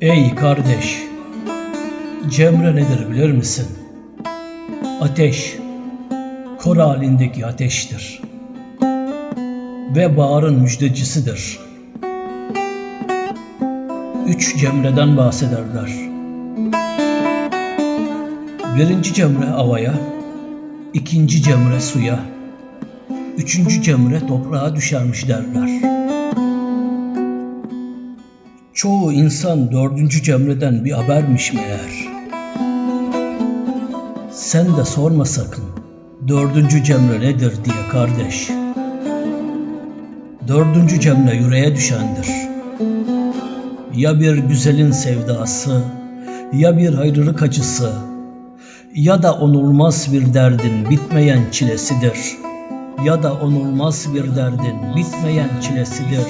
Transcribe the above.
Ey kardeş, Cemre nedir bilir misin? Ateş, kor halindeki ateştir. Ve bağrın müjdecisidir. Üç Cemre'den bahsederler. Birinci Cemre havaya, ikinci Cemre suya, üçüncü Cemre toprağa düşermiş derler. Çoğu insan dördüncü Cemre'den bir habermiş meğer. Sen de sorma sakın dördüncü Cemre nedir diye kardeş. Dördüncü Cemre yüreğe düşendir. Ya bir güzelin sevdası, ya bir ayrılık acısı, ya da onulmaz bir derdin bitmeyen çilesidir. Ya da onulmaz bir derdin bitmeyen çilesidir.